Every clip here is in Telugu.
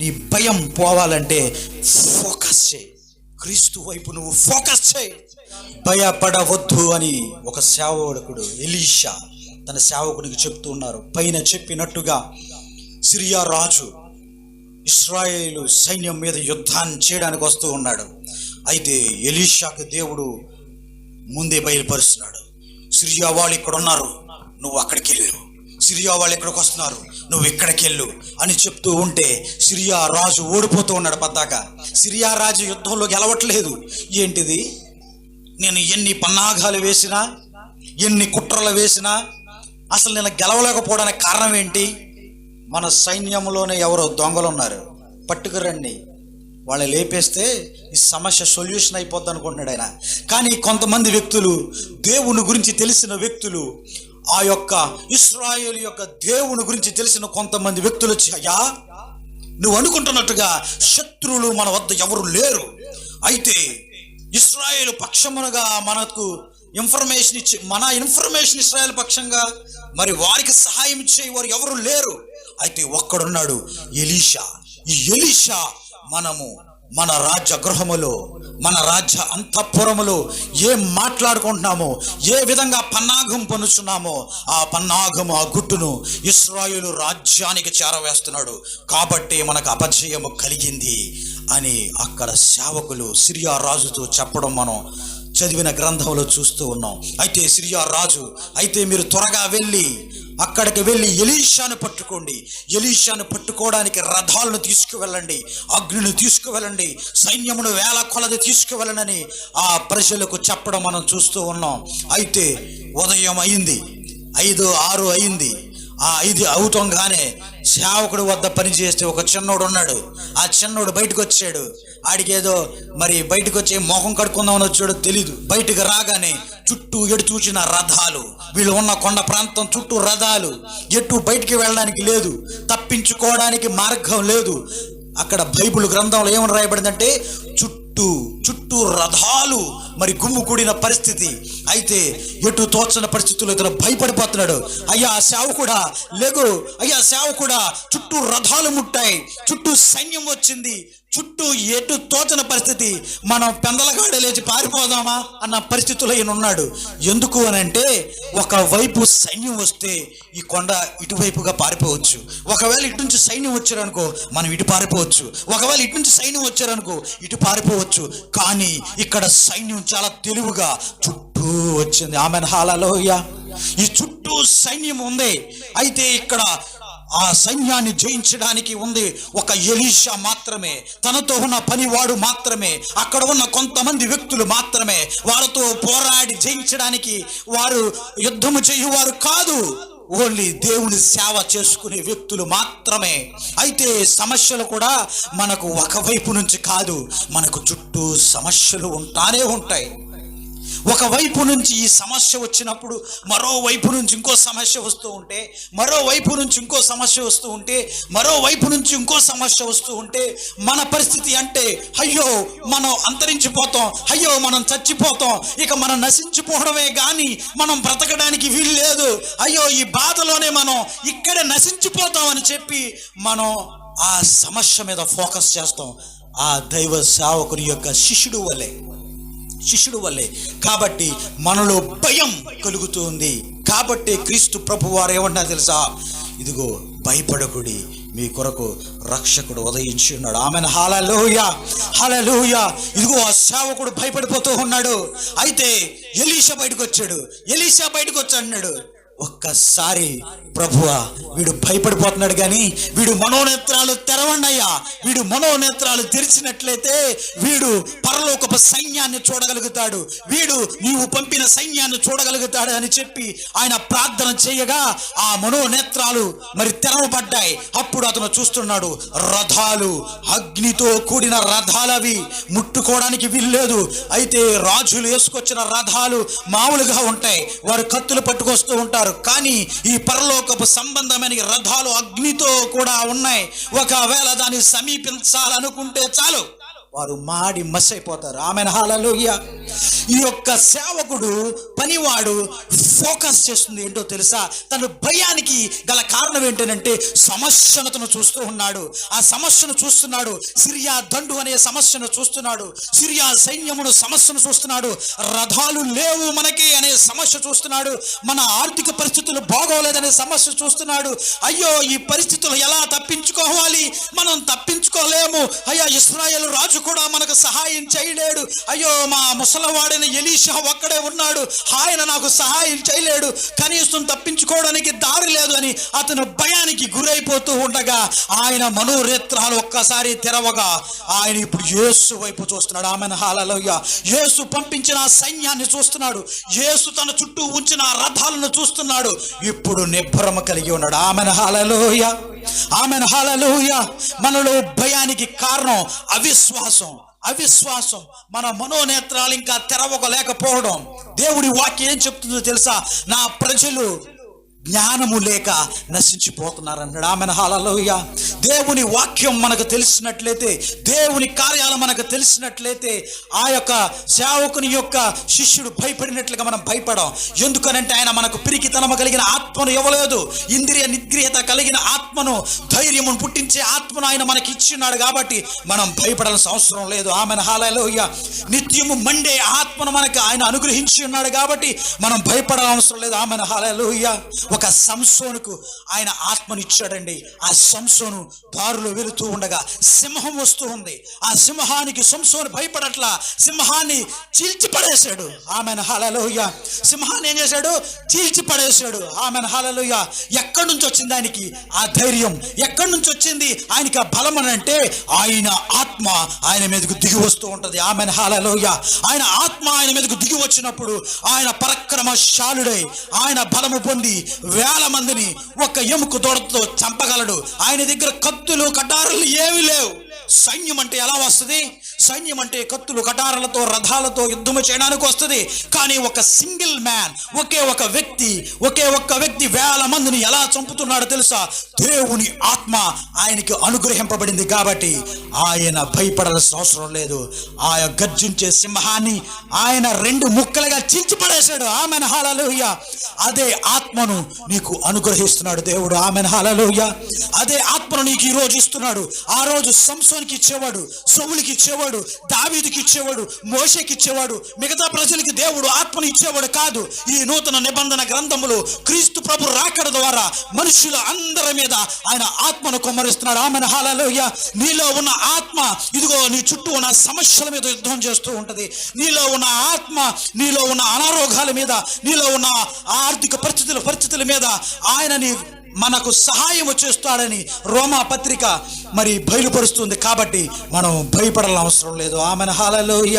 నీ భయం పోవాలంటే ఫోకస్ చేయి. క్రీస్తు వైపు నువ్వు ఫోకస్ చేయి. భయపడవద్దు అని ఒక సేవకుడు ఎలీషా తన సేవకుడికి చెప్తూ ఉన్నారు. పైన చెప్పినట్టుగా సిరియా రాజు ఇస్రాయేలు సైన్యం మీద యుద్ధాన్ని చేయడానికి వస్తూ ఉన్నాడు. అయితే ఎలీషాకు దేవుడు ముందే బయలుపరుస్తున్నాడు. సిరియా వాళ్ళు ఇక్కడ ఉన్నారు నువ్వు అక్కడికి వెళ్ళు సిరియా వాళ్ళు ఇక్కడికి వస్తున్నారు? నువ్వు ఇక్కడికి వెళ్ళు అని చెప్తూ ఉంటే సిరియా రాజు ఓడిపోతూ ఉన్నాడు పద్దాక. సిరియా రాజు యుద్ధంలో గెలవట్లేదు ఏంటిది? నేను ఎన్ని పన్నాగాలు వేసినా ఎన్ని కుట్రలు వేసినా అసలు నేను గెలవలేకపోవడానికి కారణం ఏంటి? మన సైన్యంలోనే ఎవరో దొంగలు ఉన్నారు. పట్టుకురండి వాళ్ళు లేపేస్తే ఈ సమస్య సొల్యూషన్ అయిపోద్ది అనుకుంటున్నాడు ఆయన. కానీ కొంతమంది వ్యక్తులు దేవుని గురించి తెలిసిన వ్యక్తులు ఆ యొక్క ఇస్రాయేల్ యొక్క దేవుని గురించి తెలిసిన కొంతమంది వ్యక్తులు వచ్చి అయ్యా నువ్వు అనుకుంటున్నట్టుగా శత్రువులు మన వద్ద ఎవరు లేరు. అయితే ఇస్రాయేల్ పక్షమునగా మనకు ఇన్ఫర్మేషన్ ఇచ్చి మన ఇన్ఫర్మేషన్ ఇస్రాయేల్ పక్షంగా మరి వారికి సహాయం ఇచ్చే వారు ఎవరు లేరు. అయితే ఒక్కడున్నాడు ఎలీషా. ఈ ఎలీషా మనము మన రాజ్య గృహములో మన రాజ్య అంతఃపురములో ఏం మాట్లాడుకుంటున్నామో ఏ విధంగా పన్నాగం పనుచున్నామో ఆ పన్నాగము ఆ గుట్టును ఇస్రాయులు రాజ్యానికి చేరవేస్తున్నాడు. కాబట్టి మనకు అపజయము కలిగింది అని అక్కడ సేవకులు సిరియా రాజుతో చెప్పడం మనం చదివిన గ్రంథంలో చూస్తూ ఉన్నాం. అయితే సిరియా రాజు అయితే మీరు త్వరగా వెళ్ళి అక్కడికి వెళ్ళి ఎలీషాను పట్టుకోండి. ఎలీషాను పట్టుకోవడానికి రథాలను తీసుకువెళ్ళండి. అగ్నిని తీసుకువెళ్ళండి. సైన్యమును వేల కొలది తీసుకువెళ్ళనని ఆ ప్రజలకు చెప్పడం మనం చూస్తూ ఉన్నాం. అయితే ఉదయం అయింది. ఐదు ఆరు అయింది. ఆ ఐదు అవుతంగానే సేవకుడు వద్ద పనిచేస్తే ఒక చిన్నోడు ఉన్నాడు ఆ చిన్నోడు బయటకు వచ్చాడు ఆడికేదో ఏదో మరి బయటకు వచ్చి మొహం కడుక్కుందామని వచ్చాడో తెలీదు. బయటకు రాగానే చుట్టూ ఎటు చూసిన రథాలు వీళ్ళు ఉన్న కొండ ప్రాంతం చుట్టూ రథాలు ఎటు బయటికి వెళ్ళడానికి లేదు తప్పించుకోవడానికి మార్గం లేదు. అక్కడ బైబిల్ గ్రంథంలో ఏమని రాయబడిందంటే చుట్టూ చుట్టూ రథాలు మరి గుమ్ము కూడిన పరిస్థితి. అయితే ఎటు తోచని పరిస్థితుల్లో ఇతను భయపడిపోతున్నాడు. అయ్యా సేవకుడా లేగు. అయ్యా సేవకుడా చుట్టూ రథాలు ముట్టాయి. చుట్టూ సైన్యం వచ్చింది. చుట్టూ ఎటు తోచని పరిస్థితి. మనం పెందలగాడ లేచి పారిపోదామా అన్న పరిస్థితుల్లో ఈయన ఉన్నాడు. ఎందుకు అని అంటే ఒకవైపు సైన్యం వస్తే ఈ కొండ ఇటువైపుగా పారిపోవచ్చు. ఒకవేళ ఇటు నుంచి సైన్యం వచ్చారనుకో మనం ఇటు పారిపోవచ్చు. ఒకవేళ ఇటు నుంచి సైన్యం వచ్చారనుకో ఇటు పారిపోవచ్చు. కానీ ఇక్కడ సైన్యం చాలా తెలివిగా చుట్టూ వచ్చింది. ఆమె హాలలోయ ఈ చుట్టూ సైన్యం ఉంది. అయితే ఇక్కడ ఆ సైన్యాన్ని జయించడానికి ఉంది ఒక ఎలీషా మాత్రమే. తనతో ఉన్న పనివాడు మాత్రమే. అక్కడ ఉన్న కొంతమంది వ్యక్తులు మాత్రమే. వారితో పోరాడి జయించడానికి వారు యుద్ధము చేయువారు కాదు. ఓన్లీ దేవుని సేవ చేసుకునే వ్యక్తులు మాత్రమే. అయితే సమస్యలు కూడా మనకు ఒకవైపు నుంచి కాదు. మనకు చుట్టూ సమస్యలు ఉంటానే ఉంటాయి. ఒకవైపు నుంచి ఈ సమస్య వచ్చినప్పుడు మరోవైపు నుంచి ఇంకో సమస్య వస్తూ ఉంటే మరోవైపు నుంచి ఇంకో సమస్య వస్తూ ఉంటే మరోవైపు నుంచి ఇంకో సమస్య వస్తూ ఉంటే మన పరిస్థితి అంటే అయ్యో మనం అంతరించిపోతాం అయ్యో మనం చచ్చిపోతాం ఇక మనం నశించిపోవడమే కానీ మనం బ్రతకడానికి వీలు లేదు. అయ్యో ఈ బాధలోనే మనం ఇక్కడే నశించిపోతాం అని చెప్పి మనం ఆ సమస్య మీద ఫోకస్ చేస్తాం. ఆ దైవ సేవకుని యొక్క శిష్యుడు వలె. శిష్యుడు వల్లే. కాబట్టి మనలో భయం కలుగుతుంది. కాబట్టి క్రీస్తు ప్రభు వారు ఏమన్నా తెలుసా? ఇదిగో భయపడకుడి. మీ కొరకు రక్షకుడు ఉదయించి ఉన్నాడు. ఆమెను. హాలలోయ హాలలోయ ఇదిగో ఆ సేవకుడు భయపడిపోతూ ఉన్నాడు. అయితే ఎలీషా బయటకు వచ్చాడు ఎలీషా బయటకు వచ్చాడు ఒక్కసారి ప్రభువా వీడు భయపడిపోతున్నాడు కానీ వీడు మనోనేత్రాలు తెరవండయ్యా వీడు మనోనేత్రాలు తెరిచినట్లయితే వీడు పరలోకపు సైన్యాన్ని చూడగలుగుతాడు. వీడు నీవు పంపిన సైన్యాన్ని చూడగలుగుతాడు అని చెప్పి ఆయన ప్రార్థన చేయగా ఆ మనోనేత్రాలు మరి తెరవబడ్డాయి. అప్పుడు అతను చూస్తున్నాడు రథాలు అగ్నితో కూడిన రథాలవి ముట్టుకోవడానికి వీల్లేదు. అయితే రాజులు వేసుకొచ్చిన రథాలు మామూలుగా ఉంటాయి. వారు కత్తులు పట్టుకొస్తూ ఉంటారు. కానీ ఈ పరలోకపు సంబంధమైన రథాలు అగ్నితో కూడా ఉన్నాయి. ఒకవేళ దాన్ని సమీపించాలనుకుంటే చాలు. వారు మాడి మస్ అయిపోతారు ఆమె హాలలోయ ఈ యొక్క సేవకుడు పనివాడు ఫోకస్ చేస్తుంది. ఏంటో తెలుసా? తన భయానికి గల కారణం ఏంటంటే సమస్యను తను చూస్తూ ఉన్నాడు. ఆ సమస్యను చూస్తున్నాడు. సిరియా దండు అనే సమస్యను చూస్తున్నాడు. సిరియా సైన్యమును సమస్యను చూస్తున్నాడు. రథాలు లేవు మనకి అనే సమస్య చూస్తున్నాడు. మన ఆర్థిక పరిస్థితులు బాగోలేదనే సమస్య చూస్తున్నాడు. అయ్యో ఈ పరిస్థితులు ఎలా తప్పించుకోవాలి? మనం తప్పించుకోలేము. అయ్యా ఇస్రాయేల్ రాజు కూడా మనకు సహాయం చేయలేడు. అయ్యో మా ముసలవాడైన ఎలీషా ఒక్కడే ఉన్నాడు. ఆయన నాకు సహాయం చేయలేడు. కనీసం తప్పించుకోవడానికి దారి లేదు అని అతను భయానికి గురైపోతూ ఉండగా ఆయన మనోరేత్రాలు ఒక్కసారి తెరవగా ఆయన ఇప్పుడు యేసు వైపు చూస్తున్నాడు. ఆమెను. హాలలోయ యేసు పంపించిన సైన్యాన్ని చూస్తున్నాడు. యేసు తన చుట్టూ ఉంచిన రథాలను చూస్తున్నాడు. ఇప్పుడు నిబ్బరమ కలిగి ఉన్నాడు. ఆమెను. హాలలోయ ఆమె హలలుయ మనలో భయానికి కారణం అవిశ్వాసం. అవిశ్వాసం మన మనోనేత్రాలు ఇంకా తెరవకలేకపోవడం. దేవుడి వాక్యం ఏం చెప్తుందో తెలుసా? నా ప్రజలు జ్ఞానము లేక నశించిపోతున్నారు అన్నాడు ఆమెను. హాలలోయ దేవుని వాక్యం మనకు తెలిసినట్లయితే దేవుని కార్యాలు మనకు తెలిసినట్లయితే ఆ యొక్క సేవకుని యొక్క శిష్యుడు భయపడినట్లుగా మనం భయపడం. ఎందుకనంటే ఆయన మనకు పిరికితనము కలిగిన ఆత్మను ఇవ్వలేదు. ఇంద్రియ నిగ్రహత కలిగిన ఆత్మను ధైర్యమును పుట్టించే ఆత్మను ఆయన మనకి ఇచ్చిన్నాడు కాబట్టి మనం భయపడాల్సిన అవసరం లేదు. ఆమె హాలలోయ నిత్యము మండే ఆత్మను మనకు ఆయన అనుగ్రహించి ఉన్నాడు కాబట్టి మనం భయపడాల్సిన అవసరం లేదు. ఆమె హాలలోయ ఒక సంసోనుకు ఆయన ఆత్మను ఇచ్చాడండి ఆ సంసోను దారిలో వెళుతూ ఉండగా సింహం వస్తూ ఉంది. ఆ సింహానికి సంసోను భయపడట్లా సింహాన్ని చీల్చి పడేశాడు ఆమెను హలలోయ సింహాన్ని ఏం చేశాడు? చీల్చి పడేశాడు ఆమెను హలలోయ ఎక్కడి నుంచి వచ్చింది ఆయనకి? ఆ ధైర్యం. ఎక్కడి నుంచి వచ్చింది? ఆయనకి ఆ బలం అని అంటే ఆయన ఆత్మ ఆయన మీదకు దిగి వస్తూ ఉంటుంది. ఆమెను హలలోయ ఆయన ఆత్మ ఆయన మీదకు దిగి వచ్చినప్పుడు ఆయన పరక్రమశాలుడై ఆయన బలము పొంది వేల మందిని ఒక ఎముక దూడతో చంపగలడు. ఆయన దగ్గర కత్తులు కటారులు ఏమీ లేవు. సైన్యం అంటే ఎలా వస్తుంది? సైన్యం అంటే కత్తులు కటారలతో రథాలతో యుద్ధము చేయడానికి వస్తుంది. కానీ ఒక సింగిల్ మ్యాన్ ఒకే ఒక వ్యక్తి ఒకే ఒక్క వ్యక్తి వేల మందిని ఎలా చంపుతున్నాడో తెలుసా? దేవుని ఆత్మ ఆయనకి అనుగ్రహింపబడింది కాబట్టి ఆయన భయపడాల్సిన అవసరం లేదు. ఆ గర్జించే సింహాన్ని ఆయన రెండు ముక్కలుగా చించిపడేశాడు పడేశాడు హాలలోయ అదే ఆత్మను నీకు అనుగ్రహిస్తున్నాడు దేవుడు. ఆమెను హాలలోయ అదే ఆత్మను నీకు ఈ రోజు ఇస్తున్నాడు. ఆ రోజు సంసోనికి ఇచ్చేవాడు సౌలికి ఇచ్చేవాడు. దావీదుకి ఇచ్చేవాడు మోషకి ఇచ్చేవాడు మిగతా ప్రజలకి దేవుడు ఆత్మను ఇచ్చేవాడు కాదు. ఈ నూతన నిబంధన గ్రంథములు క్రీస్తు ప్రభు రాకడ ద్వారా మనుషుల అందరి మీద ఆయన ఆత్మను కొమ్మరిస్తున్నాడు. ఆమెను. హాలలోయ నీలో ఉన్న ఆత్మ ఇదిగో నీ చుట్టూ ఉన్న సమస్యల మీద యుద్ధం చేస్తూ ఉంటది. నీలో ఉన్న ఆత్మ నీలో ఉన్న అనారోగ్యాల మీద నీలో ఉన్న ఆర్థిక పరిస్థితుల పరిస్థితుల మీద ఆయన నీ మనకు సహాయం చేస్తాడని రోమా పత్రిక మరి బయలుపరుస్తుంది కాబట్టి మనం భయపడాల్సిన అవసరం లేదు. ఆమెను. హాలలోయ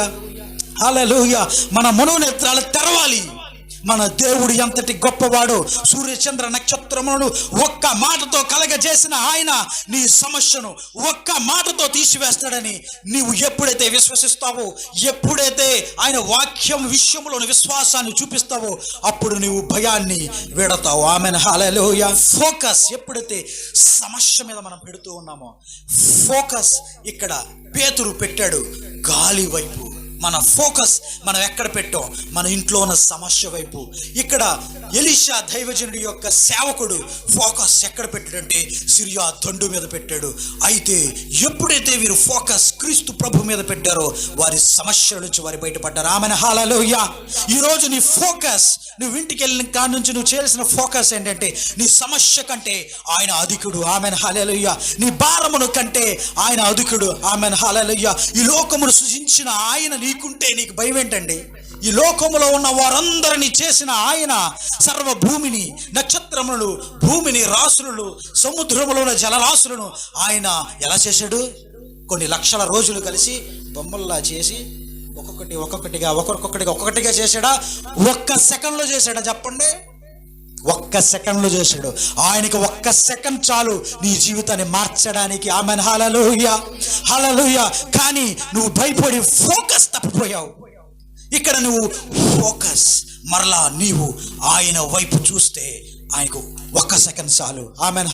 హాలలోయ మన మనోనేత్రాలు తెరవాలి. మన దేవుడు ఎంతటి గొప్పవాడు సూర్యచంద్ర నక్షత్రములను ఒక్క మాటతో కలగజేసిన ఆయన నీ సమస్యను ఒక్క మాటతో తీసివేస్తాడని నీవు ఎప్పుడైతే విశ్వసిస్తావో ఎప్పుడైతే ఆయన వాక్యం విషయంలోని విశ్వాసాన్ని చూపిస్తావో అప్పుడు నీవు భయాన్ని విడతావు. ఆమెను. హాలలోయ ఫోకస్ ఎప్పుడైతే సమస్య మీద మనం పెడుతూ ఉన్నామో ఫోకస్ ఇక్కడ పేతురు పెట్టాడు గాలి వైపు మన ఫోకస్ మనం ఎక్కడ పెట్టాం? మన ఇంట్లో ఉన్న సమస్య వైపు. ఇక్కడ ఎలిషా దైవజనుడి యొక్క సేవకుడు ఫోకస్ ఎక్కడ పెట్టాడంటే సిరియా దండు మీద పెట్టాడు. అయితే ఎప్పుడైతే వీరు ఫోకస్ క్రీస్తు ప్రభు మీద పెట్టారో వారి సమస్యల నుంచి వారి బయటపడ్డారు. ఆమెను. హాలలోయ ఈరోజు నీ ఫోకస్ నువ్వు ఇంటికి వెళ్ళిన కాడి నుంచి నువ్వు చేయాల్సిన ఫోకస్ ఏంటంటే నీ సమస్య కంటే ఆయన అధికుడు. ఆమెను. హాలలోయ నీ భారమును కంటే ఆయన అధికుడు. ఆమెను. హాలలోయ ఈ లోకమును సృజించిన ఆయన నీకుంటే నీకు భయం ఏంటండి ఈ లోకములో ఉన్న వారందరినీ చేసిన ఆయన సర్వ భూమిని నక్షత్రములను భూమిని రాసులను సముద్రములో ఉన్న జలరాశులను ఆయన ఎలా చేశాడు? కొన్ని లక్షల రోజులు కలిసి బొమ్మల్లా చేసి ఒక్కొక్కటి ఒక్కొక్కటిగా ఒక్కొక్కటిగా ఒక్కొక్కటిగా చేశాడా? ఒక్క సెకండ్లో చేశాడా? చెప్పండి. ఒక్క సెకండ్లో చేశాడు. ఆయనకి ఒక్క సెకండ్ చాలు నీ జీవితాన్ని మార్చడానికి. ఆమె హలలుయ హలలుయ కానీ నువ్వు భయపడి ఫోకస్ తప్పిపోయావు. ఇక్కడ నువ్వు ఫోకస్. మరలా నీవు ఆయన వైపు చూస్తే ఆయనకు ఒక్క సెకండ్ చాలు. ఆమె